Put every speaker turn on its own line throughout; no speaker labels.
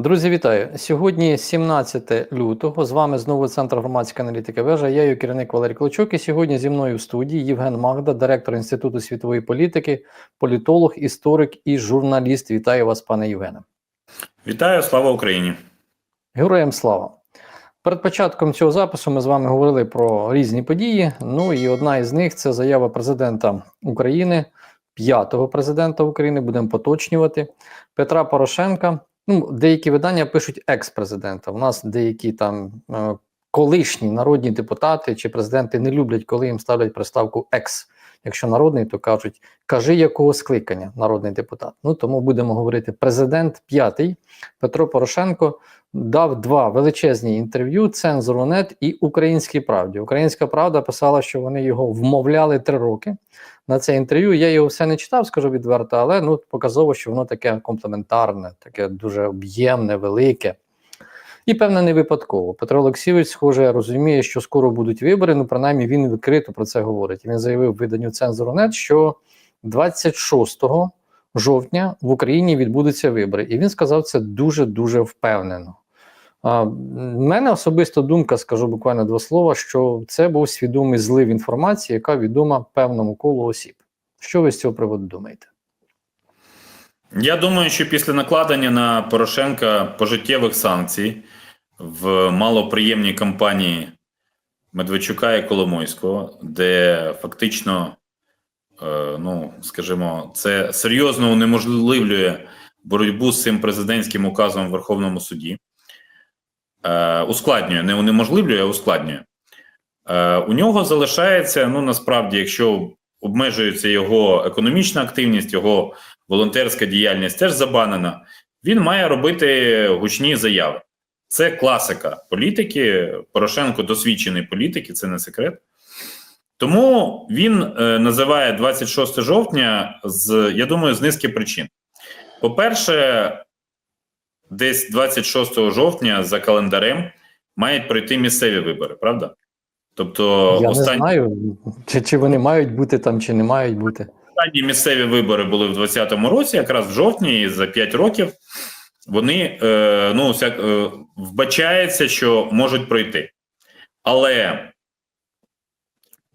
Друзі, вітаю! Сьогодні 17 лютого. З вами знову Центр громадської аналітики вежа. Я її керівник Валерій Клочок. І сьогодні зі мною в студії Євген Магда, директор Інституту світової політики, політолог, історик і журналіст. Вітаю вас, пане Євгене.
Вітаю, слава Україні!
Героям слава! Перед початком цього запису ми з вами говорили про різні події. Ну і одна із них це заява президента України, п'ятого президента України. Будемо поточнювати Петра Порошенка. Ну, деякі видання пишуть екс-президента. У нас деякі там е, колишні народні депутати чи президенти не люблять, коли їм ставлять приставку екс. Якщо народний, то кажуть, кажи якого скликання народний депутат. Ну тому будемо говорити. Президент п'ятий Петро Порошенко дав два величезні інтерв'ю цензору НЕТ і Українській правді. Українська правда писала, що вони його вмовляли три роки на це інтерв'ю. Я його все не читав, скажу відверто, але ну показово, що воно таке комплементарне, таке дуже об'ємне, велике. І, певне, не випадково. Петро Олексійович, схоже, розуміє, що скоро будуть вибори. Ну, принаймні, він відкрито про це говорить. Він заявив виданню цензору НЕТ, що 26 жовтня в Україні відбудуться вибори. І він сказав це дуже дуже впевнено. А, мене особиста думка, скажу буквально два слова, що це був свідомий злив інформації, яка відома певному колу осіб. Що ви з цього приводу думаєте?
Я думаю, що після накладення на Порошенка пожиттєвих санкцій в малоприємній кампанії Медведчука і Коломойського, де фактично, е, ну скажімо, це серйозно унеможливлює боротьбу з цим президентським указом в Верховному суді. Е, ускладнює, не унеможливлює, а ускладнює. Е, у нього залишається, ну насправді, якщо обмежується його економічна активність, його волонтерська діяльність теж забанена, він має робити гучні заяви. Це класика політики. Порошенко досвідчений політик, і це не секрет. Тому він е, називає 26 жовтня з, я думаю, з низки причин. По-перше, десь 26 жовтня за календарем мають пройти місцеві вибори, правда? Тобто,
Я
останні,
не знаю, чи, чи вони мають бути там, чи не мають бути.
останні місцеві вибори були в 2020 році, якраз в жовтні, і за 5 років вони е, ну, всяк, е, вбачається, що можуть пройти. Але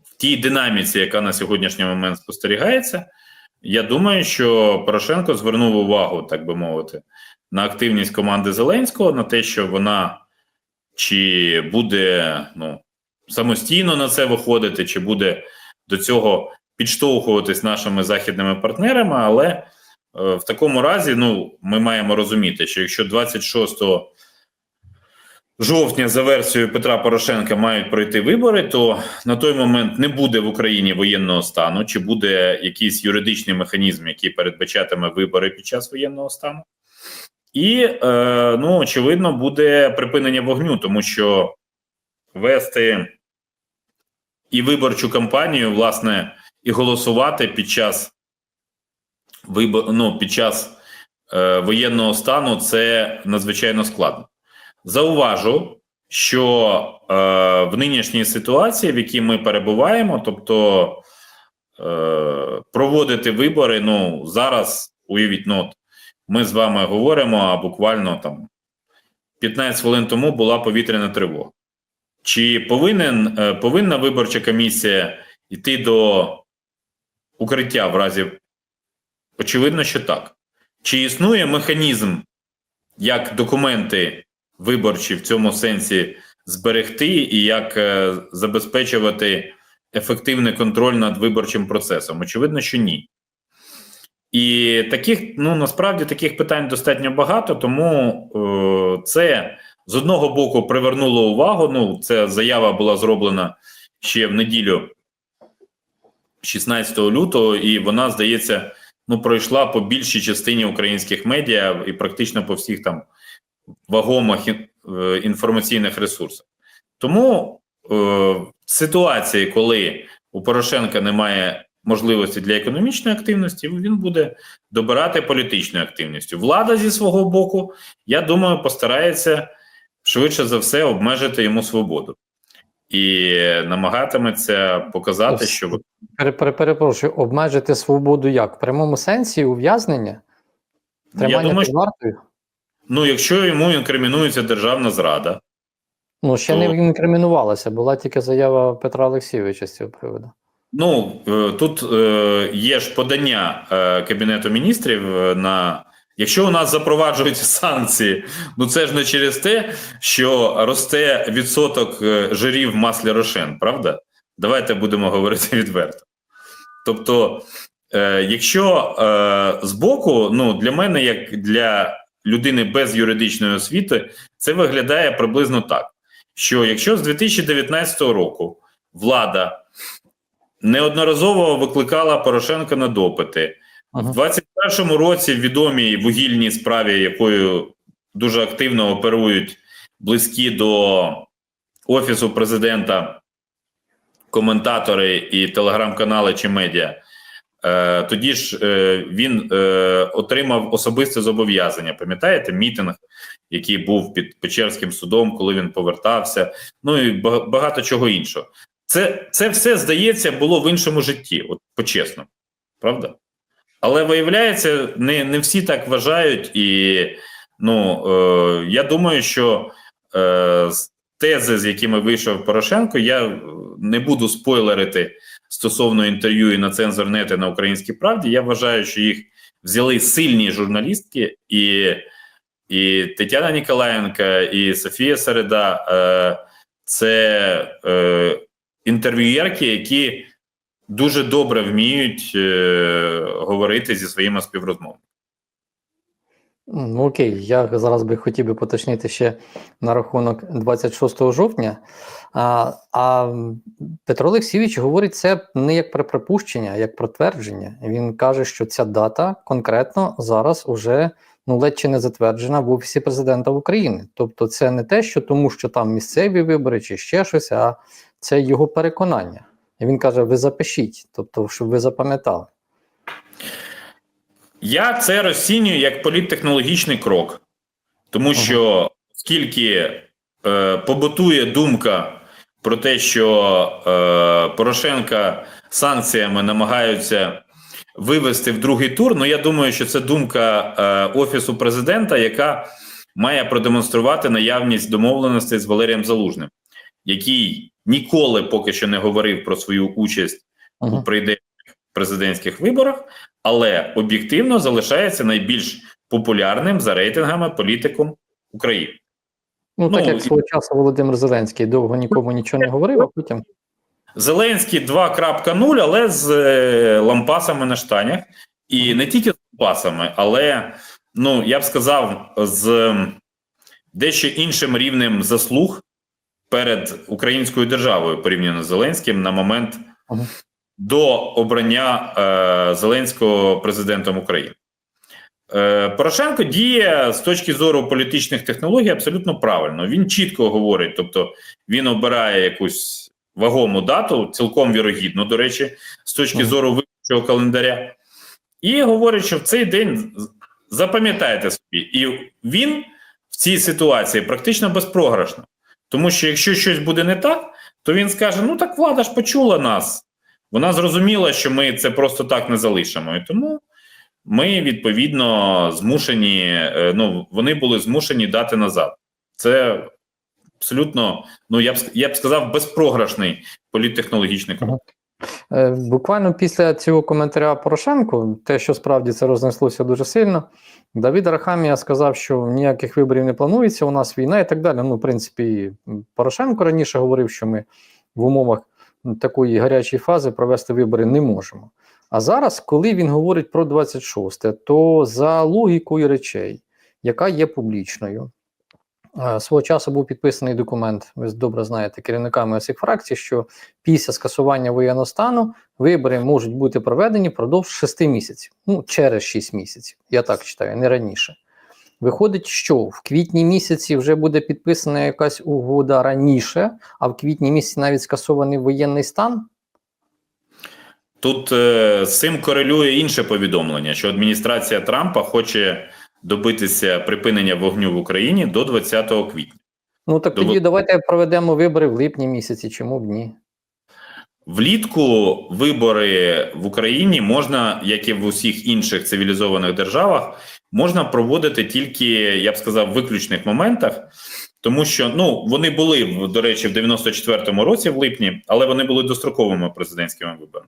в тій динаміці, яка на сьогоднішній момент спостерігається, я думаю, що Порошенко звернув увагу, так би мовити, на активність команди Зеленського, на те, що вона чи буде ну, самостійно на це виходити, чи буде до цього підштовхуватись нашими західними партнерами. Але е, в такому разі ну, ми маємо розуміти, що якщо 26 жовтня за версією Петра Порошенка мають пройти вибори, то на той момент не буде в Україні воєнного стану, чи буде якийсь юридичний механізм, який передбачатиме вибори під час воєнного стану. І, е, ну, очевидно, буде припинення вогню, тому що вести і виборчу кампанію, власне, і голосувати під час вибор, ну, під час е, воєнного стану це надзвичайно складно. Зауважу, що е, в нинішній ситуації, в якій ми перебуваємо, тобто е, проводити вибори, ну зараз уявіть, ну, ми з вами говоримо, а буквально там 15 хвилин тому була повітряна тривога. Чи повинен, е, повинна виборча комісія йти до укриття в разі? Очевидно, що так. Чи існує механізм, як документи виборчі в цьому сенсі зберегти і як е, забезпечувати ефективний контроль над виборчим процесом? Очевидно, що ні. І таких, ну насправді таких питань достатньо багато, тому е, це з одного боку привернуло увагу. Ну, ця заява була зроблена ще в неділю, 16 лютого, і вона, здається, ну пройшла по більшій частині українських медіа і практично по всіх там вагомих е, інформаційних ресурсах. Тому е, ситуації, коли у Порошенка немає можливості для економічної активності, він буде добирати політичною активністю. Влада зі свого боку, я думаю, постарається швидше за все обмежити йому свободу і намагатиметься показати, що
Пере- пере- Перепрошую, обмежити свободу як? В прямому сенсі ув'язнення?
я думаю, що? Ну, якщо йому інкримінується державна зрада,
Ну, ще
То-
не інкримінувалася, була тільки заява Петра Олексійовича з цього приводу.
Ну е, тут е, є ж подання е, Кабінету міністрів на. Якщо у нас запроваджуються санкції, ну це ж не через те, що росте відсоток жирів в маслі рошен, правда? Давайте будемо говорити відверто. Тобто, якщо е, збоку, ну для мене, як для людини без юридичної освіти, це виглядає приблизно так: що якщо з 2019 року влада неодноразово викликала Порошенка на допити,
Ага.
в 21-му році в відомій вугільній справі, якою дуже активно оперують близькі до офісу президента коментатори і телеграм-канали чи медіа. Е, тоді ж е, він е, отримав особисте зобов'язання. Пам'ятаєте, мітинг, який був під Печерським судом, коли він повертався, ну і багато чого іншого. Це, це все здається було в іншому житті, от по-чесному, правда? Але виявляється, не, не всі так вважають, і ну е, я думаю, що е, тези, з якими вийшов Порошенко, я не буду спойлерити стосовно інтерв'ю і на цензорнет і на українській правді. Я вважаю, що їх взяли сильні журналістки, і, і Тетяна Ніколаєнка, і Софія Середа е, це е, інтерв'юєрки, які дуже добре вміють е, говорити зі своїми співрозмовниками.
Ну, окей, я зараз би хотів би поточнити ще на рахунок 26 жовтня. А, а Петро Олексійович говорить це не як про припущення, а як про твердження. Він каже, що ця дата конкретно зараз уже ну, ледь чи не затверджена в Офісі президента України. Тобто, це не те, що тому, що там місцеві вибори чи ще щось, а це його переконання. І він каже: ви запишіть, тобто, щоб ви запам'ятали.
Я це розцінюю як політтехнологічний крок, тому
Ага.
що скільки е, побутує думка про те, що е, Порошенка санкціями намагаються вивести в другий тур, ну я думаю, що це думка е, Офісу президента, яка має продемонструвати наявність домовленостей з Валерієм Залужним, який ніколи поки що не говорив про свою участь у
Ага.
прийденних президентських виборах, але об'єктивно залишається найбільш популярним за рейтингами політиком України.
Ну, так
Ну,
як свого часу Володимир Зеленський довго нікому нічого не говорив, а потім
Зеленський 2.0, але з е, лампасами на штанях, і не тільки з лампасами, але ну я б сказав, з дещо іншим рівнем заслуг перед українською державою порівняно з Зеленським на момент до обрання е, Зеленського президентом України. Е, Порошенко діє з точки зору політичних технологій абсолютно правильно. Він чітко говорить, тобто він обирає якусь вагому дату, цілком вірогідно, до речі, з точки
Мгм.
зору виборчого календаря, і говорить, що в цей день запам'ятайте собі, і він в цій ситуації практично безпрограшно. Тому що якщо щось буде не так, то він скаже: ну так влада ж почула нас. Вона зрозуміла, що ми це просто так не залишимо. І тому ми відповідно змушені, е, ну вони були змушені дати назад. Це абсолютно, ну я б я б сказав, безпрограшний політтехнологічний крок.
Е, Буквально після цього коментаря Порошенку, те, що справді це рознеслося дуже сильно, Давид Арахамія сказав, що ніяких виборів не планується, у нас війна і так далі. Ну, в принципі, Порошенко раніше говорив, що ми в умовах такої гарячої фази провести вибори не можемо. А зараз, коли він говорить про 26, то за логікою речей, яка є публічною, свого часу був підписаний документ, ви добре знаєте, керівниками цих фракцій, що після скасування воєнного стану вибори можуть бути проведені впродовж 6 місяців, ну через 6 місяців. Я так читаю, не раніше. Виходить, що в квітні місяці вже буде підписана якась угода раніше, а в квітні місяці навіть скасований воєнний стан.
Тут е, з цим корелює інше повідомлення, що адміністрація Трампа хоче добитися припинення вогню в Україні до 20 квітня.
Ну так тоді давайте проведемо вибори в липні місяці, чому б ні?
Влітку вибори в Україні можна, як і в усіх інших цивілізованих державах, можна проводити тільки, я б сказав, в виключних моментах, тому що ну вони були до речі в 94-му році, в липні, але вони були достроковими президентськими виборами.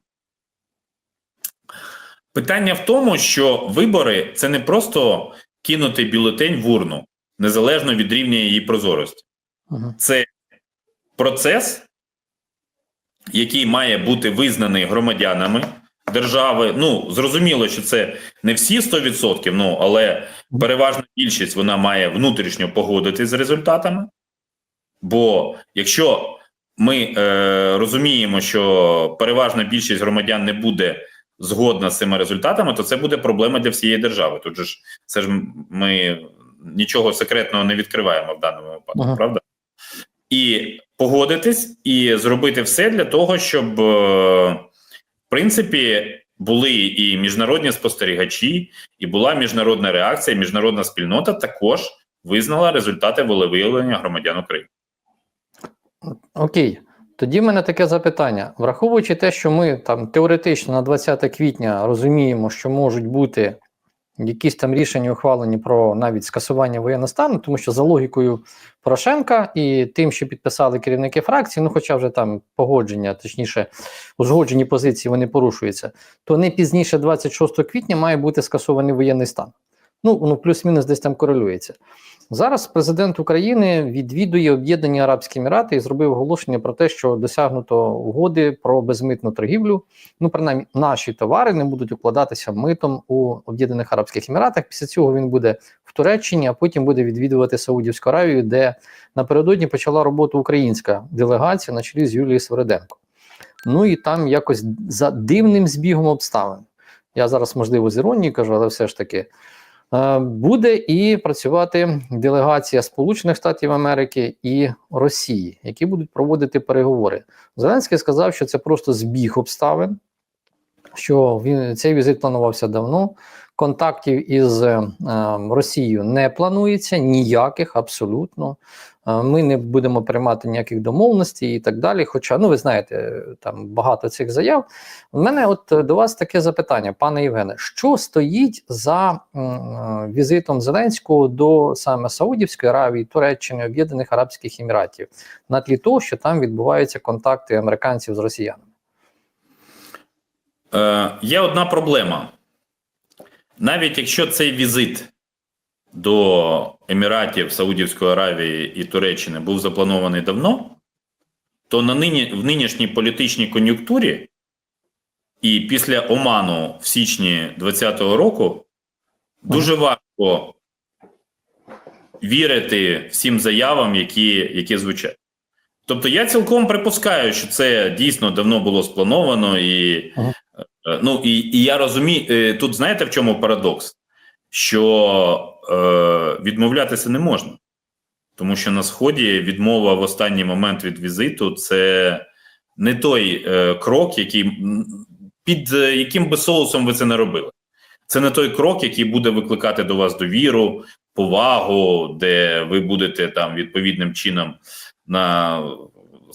Питання в тому, що вибори це не просто кинути бюлетень в урну, незалежно від рівня її прозорості.
Мгм.
Це процес, який має бути визнаний громадянами держави. Ну, зрозуміло, що це не всі 100%, ну, але переважна більшість вона має внутрішньо погодитись з результатами. Бо якщо ми е, розуміємо, що переважна більшість громадян не буде згодна з цими результатами, то це буде проблема для всієї держави. Тут же ж це ж ми нічого секретного не відкриваємо в даному випадку,
Ага.
правда? І погодитись, і зробити все для того, щоб е, в принципі були і міжнародні спостерігачі, і була міжнародна реакція, і міжнародна спільнота також визнала результати волевиявлення громадян України.
Окей. Тоді в мене таке запитання. Враховуючи те, що ми там теоретично на 20 квітня розуміємо, що можуть бути якісь там рішення ухвалені про навіть скасування воєнного стану, тому що за логікою Порошенка і тим, що підписали керівники фракції, ну хоча вже там погодження, точніше, узгоджені позиції вони порушуються, то не пізніше 26 квітня має бути скасований воєнний стан. Ну, ну плюс-мінус десь там корелюється. Зараз президент України відвідує Об'єднані Арабські Емірати і зробив оголошення про те, що досягнуто угоди про безмитну торгівлю. Ну, принаймні, наші товари не будуть укладатися митом у Об'єднаних Арабських Еміратах. Після цього він буде в Туреччині, а потім буде відвідувати Саудівську Аравію, де напередодні почала роботу українська делегація на чолі з Юлією Свириденко. Ну і там якось за дивним збігом обставин. Я зараз, можливо, з іронією кажу, але все ж таки. Е, Буде і працювати делегація Сполучених Штатів Америки і Росії, які будуть проводити переговори. Зеленський сказав, що це просто збіг обставин, що він цей візит планувався давно. Контактів із е, Росією не планується ніяких абсолютно. Е, Ми не будемо приймати ніяких домовленостей і так далі. Хоча, ну ви знаєте, там багато цих заяв. У мене от до вас таке запитання, пане Євгене, що стоїть за е, візитом Зеленського до саме Саудівської Аравії, Туреччини, Об'єднаних Арабських Еміратів, на тлі того, що там відбуваються контакти американців з росіянами?
Е, є одна проблема. Навіть якщо цей візит до Еміратів, Саудівської Аравії і Туреччини був запланований давно, то на нині, в нинішній політичній кон'юнктурі і після Оману в січні 2020 року дуже важко вірити всім заявам, які, які звучать. Тобто я цілком припускаю, що це дійсно давно було сплановано і.
Ага.
Е, Ну і, і я розумію, е, тут знаєте в чому парадокс? Що е, відмовлятися не можна, тому що на сході відмова в останній момент від візиту це не той е, крок, який під е, яким би соусом ви це не робили. Це не той крок, який буде викликати до вас довіру, повагу, де ви будете там відповідним чином на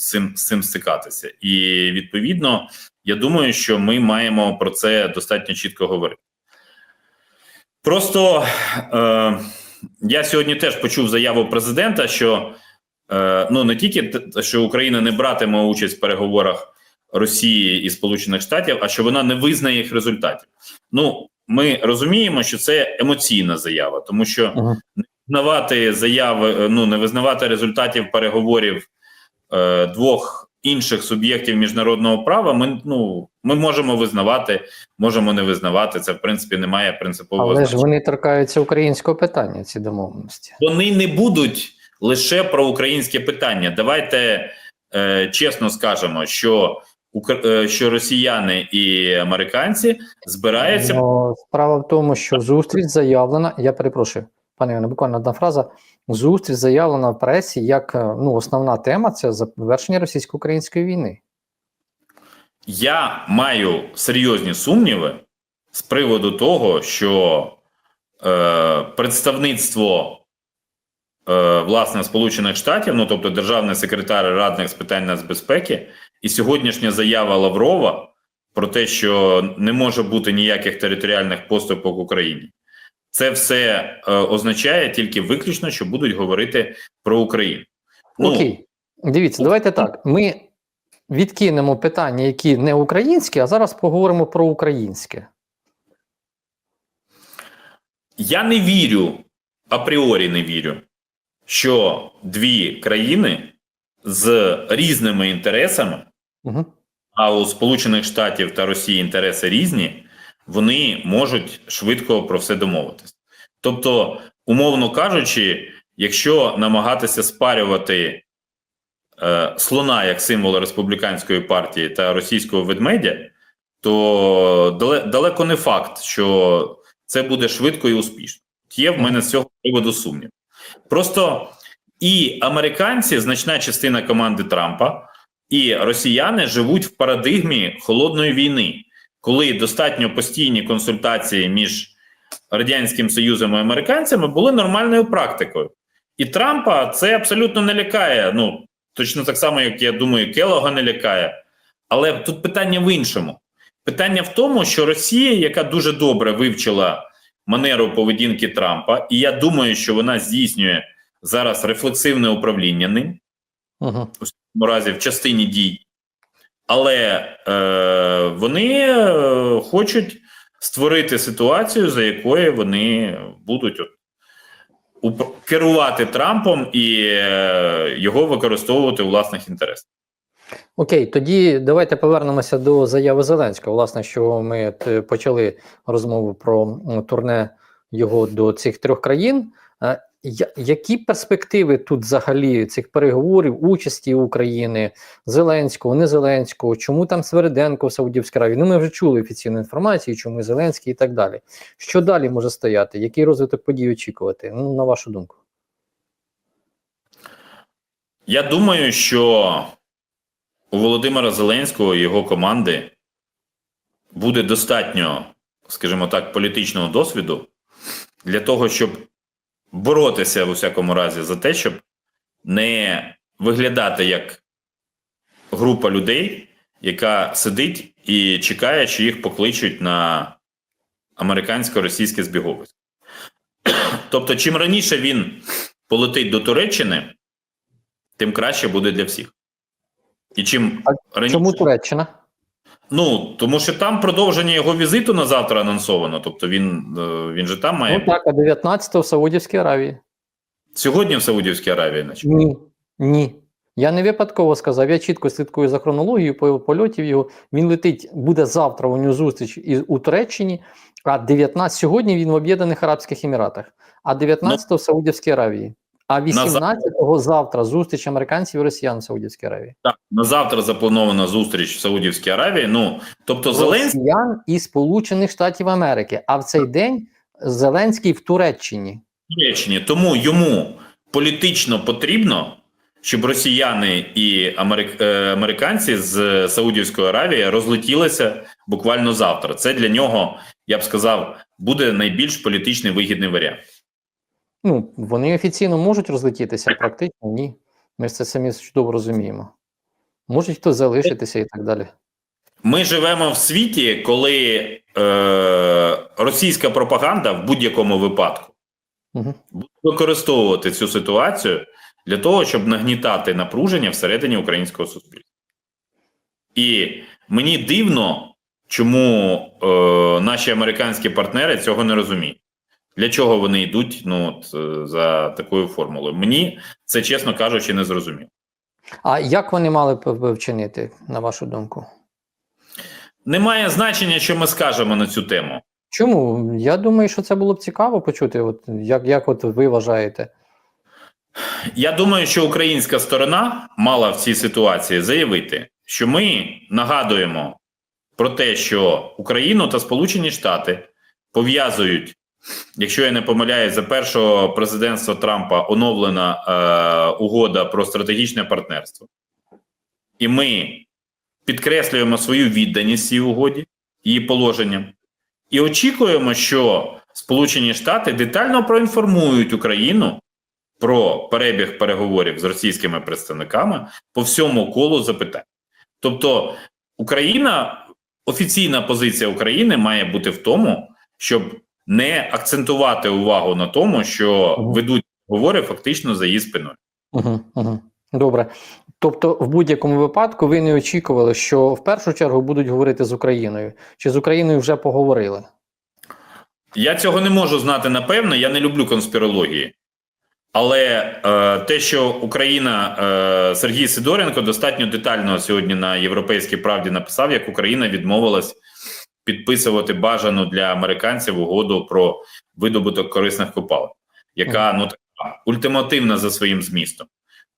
з цим, з цим стикатися. І відповідно, я думаю, що ми маємо про це достатньо чітко говорити. Просто е, я сьогодні теж почув заяву президента, що е, ну не тільки що Україна не братиме участь в переговорах Росії і Сполучених Штатів, а що вона не визнає їх результатів. Ну, ми розуміємо, що це емоційна заява, тому що
Ага.
визнавати заяви, е, ну не визнавати результатів переговорів е, двох інших суб'єктів міжнародного права. Ми ну ми можемо визнавати, можемо не визнавати. Це в принципі не має принципового
Але ж вони торкаються українського питання, ці домовленості.
Вони не будуть лише про українське питання. Давайте е, чесно скажемо, що Укр- е, що росіяни і американці збираються
Ну, справа в тому, що зустріч заявлена. Я перепрошую, пане Іване, буквально одна фраза. Зустріч заявлена в пресі як е, ну, основна тема це завершення російсько-української війни.
Я маю серйозні сумніви з приводу того, що е, представництво е, власне Сполучених Штатів, ну тобто державний секретар радник з питань нацбезпеки, і сьогоднішня заява Лаврова про те, що не може бути ніяких територіальних поступок Україні, це все е, означає тільки виключно, що будуть говорити про Україну. Ну,
Окей, дивіться, давайте так. Ми відкинемо питання, які не українські, а зараз поговоримо про українське.
Я не вірю, апріорі не вірю, що дві країни з різними інтересами,
Угу.
а у Сполучених Штатів та Росії інтереси різні, вони можуть швидко про все домовитись. Тобто, умовно кажучи, якщо намагатися спарювати е, слона як символ республіканської партії та російського ведмедя, то далеко не факт, що це буде швидко і успішно. Є в мене з цього приводу сумнів. Просто і американці, значна частина команди Трампа, і росіяни живуть в парадигмі холодної війни, коли достатньо постійні консультації між Радянським Союзом і американцями були нормальною практикою. І Трампа це абсолютно не лякає. Ну точно так само, як я думаю, Келога не лякає. Але тут питання в іншому. Питання в тому, що Росія, яка дуже добре вивчила манеру поведінки Трампа, і я думаю, що вона здійснює зараз рефлексивне управління ним
Угу.
у всякому разі в частині дій, але е, вони е, хочуть створити ситуацію, за якою вони будуть от, керувати Трампом і е, його використовувати у власних інтересах.
Окей, тоді давайте повернемося до заяви Зеленського. Власне, що ми е, почали розмову про турне його до цих трьох країн. Які перспективи тут взагалі цих переговорів, участі України, Зеленського, не Зеленського, чому там Свериденко в Саудівській Аравії? Ну, ми вже чули офіційну інформацію, чому Зеленський і так далі. Що далі може стояти? Який розвиток подій очікувати? Ну, на вашу думку.
Я думаю, що у Володимира Зеленського і його команди буде достатньо, скажімо так, політичного досвіду для того, щоб боротися в усякому разі за те, щоб не виглядати як група людей, яка сидить і чекає, чи їх покличуть на американсько-російське збіговисько. Тобто, чим раніше він полетить до Туреччини, тим краще буде для всіх. І чим
А
раніше.
Чому Туреччина?
Ну, тому що там продовження його візиту на завтра анонсовано. Тобто він, е, він же там має
Ну так, а 19-го в Саудівській Аравії.
сьогодні в Саудівській Аравії, наче.
Ні, ні. Я не випадково сказав, я чітко слідкую за хронологією по польотів його. Він летить, буде завтра у нього зустріч із у Туреччині, а 19 сьогодні він в Об'єднаних Арабських Еміратах, а 19-го в Саудівській Аравії. А 18-го завтра зустріч американців і росіян в Саудівській Аравії.
Так, на завтра запланована зустріч в Саудівській Аравії. Ну, тобто, Зеленський
Росіян і Сполучених Штатів Америки. А в цей день Зеленський в Туреччині.
Туреччині. Тому йому політично потрібно, щоб росіяни і америк... е, американці з Саудівської Аравії розлетілися буквально завтра. Це для нього, я б сказав, буде найбільш політичний вигідний варіант.
Ну, вони офіційно можуть розлетітися, практично ні. Ми ж це самі чудово розуміємо. Можуть хтось залишитися і так далі.
Ми живемо в світі, коли е, російська пропаганда в будь-якому випадку
Угу.
буде використовувати цю ситуацію для того, щоб нагнітати напруження всередині українського суспільства. І мені дивно, чому е, наші американські партнери цього не розуміють. Для чого вони йдуть ну, от, е, за такою формулою? Мені це, чесно кажучи, не зрозуміло.
А як вони мали б б вчинити, на вашу думку?
Немає значення, що ми скажемо на цю тему.
Чому? Я думаю, що це було б цікаво почути, от, як, як от ви вважаєте.
Я думаю, що українська сторона мала в цій ситуації заявити, що ми нагадуємо про те, що Україну та Сполучені Штати пов'язують, якщо я не помиляюсь, за першого президентства Трампа оновлена е, угода про стратегічне партнерство, і ми підкреслюємо свою відданість цій угоді, її положенням, і очікуємо, що Сполучені Штати детально проінформують Україну про перебіг переговорів з російськими представниками по всьому колу запитань. Тобто, Україна, офіційна позиція України має бути в тому, щоб не акцентувати увагу на тому, що
Мгм.
ведуть говори фактично за її спиною.
Угу, угу. Добре. Тобто, в будь-якому випадку ви не очікували, що в першу чергу будуть говорити з Україною, чи з Україною вже поговорили?
Я цього не можу знати напевно. Я не люблю конспірології. Але е, те, що Україна е, Сергій Сидоренко достатньо детально сьогодні на Європейській правді написав, як Україна відмовилась підписувати бажану для американців угоду про видобуток корисних копалин, яка ну така ультимативна за своїм змістом.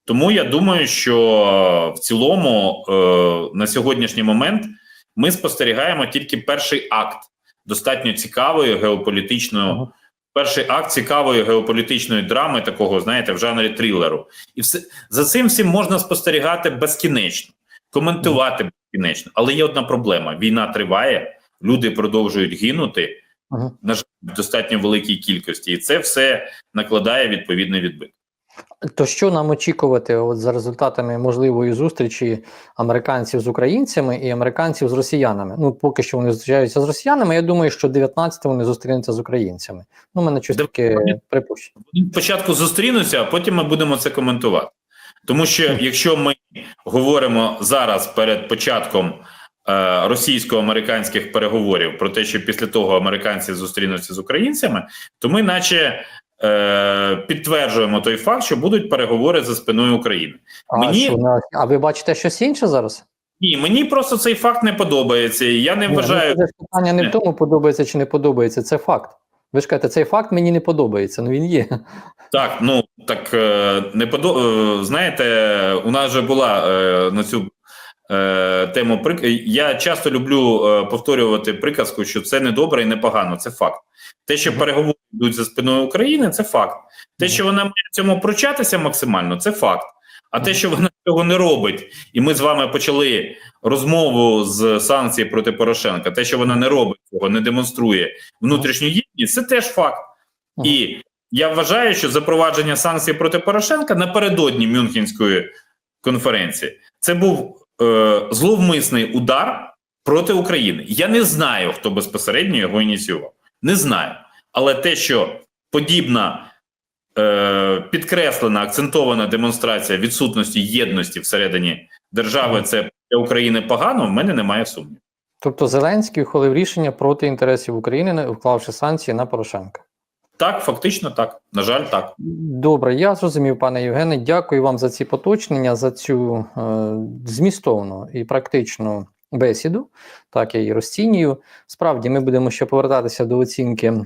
Тому я думаю, що в цілому е, на сьогоднішній момент ми спостерігаємо тільки перший акт достатньо цікавої геополітичної перший акт цікавої геополітичної драми, такого, знаєте, в жанрі трилеру. І все за цим всім можна спостерігати безкінечно, коментувати безкінечно. Але є одна проблема: війна триває, люди продовжують гинути
Ага.
на жаль, в достатньо великій кількості, і це все накладає відповідний відбиток.
То що нам очікувати от за результатами можливої зустрічі американців з українцями і американців з росіянами? Ну, поки що вони зустрічаються з росіянами. Я думаю, що 19 вони зустрінуться з українцями. Ну, мене щось таке припущення.
Спочатку зустрінуться, а потім ми будемо це коментувати. Тому що якщо ми говоримо зараз перед початком російсько-американських переговорів про те, що після того американці зустрінуться з українцями, то ми, наче, е, підтверджуємо той факт, що будуть переговори за спиною України.
А,
Мені-
що, а ви бачите щось інше зараз?
Ні, мені просто цей факт не подобається. і Я не
Ні,
вважаю.
ну, це питання не в тому, подобається чи не подобається. Це факт. Ви ж кажете, цей факт мені не подобається. Ну він є.
Так, ну так е, не подо... е, знаєте, у нас вже була е, на цю е, тему прик... Я часто люблю е, повторювати приказку, що це не добре і не погано. Це факт. Те, що переговори йдуть за спиною України, це факт. Те, що вона має в цьому пручатися максимально, це факт. А те, що вона цього не робить, і ми з вами почали розмову з санкцій проти Порошенка, те, що вона не робить цього, не демонструє внутрішню єдність, це теж факт. І я вважаю, що запровадження санкцій проти Порошенка напередодні Мюнхенської конференції це був е, зловмисний удар проти України. Я не знаю, хто безпосередньо його ініціював. Не знаю. Але те, що подібна е, підкреслена, акцентована демонстрація відсутності єдності всередині держави, це для України погано, в мене немає сумніву.
Тобто Зеленський ухвалив рішення проти інтересів України, вклавши санкції на Порошенка.
Так, фактично так. На жаль, так.
Добре, я зрозумів, пане Євгене. Дякую вам за ці поточнення, за цю е, змістовну і практичну бесіду. Так я її розцінюю. Справді, ми будемо ще повертатися до оцінки е,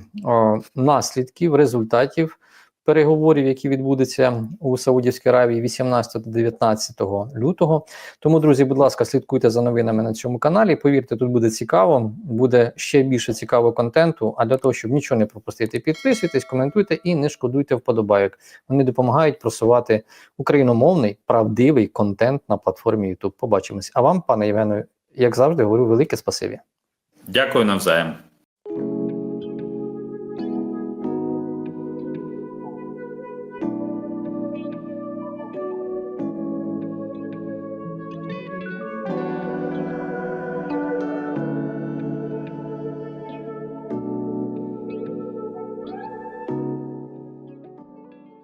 наслідків, результатів переговорів, які відбудуться у Саудівській Аравії 18-19 лютого. Тому, друзі, будь ласка, слідкуйте за новинами на цьому каналі. Повірте, тут буде цікаво, буде ще більше цікавого контенту. А для того, щоб нічого не пропустити, підписуйтесь, коментуйте і не шкодуйте вподобайок. Вони допомагають просувати україномовний правдивий контент на платформі YouTube. Побачимось. А вам, пане Євгену, як завжди, говорю велике спасибі.
Дякую навзаєм.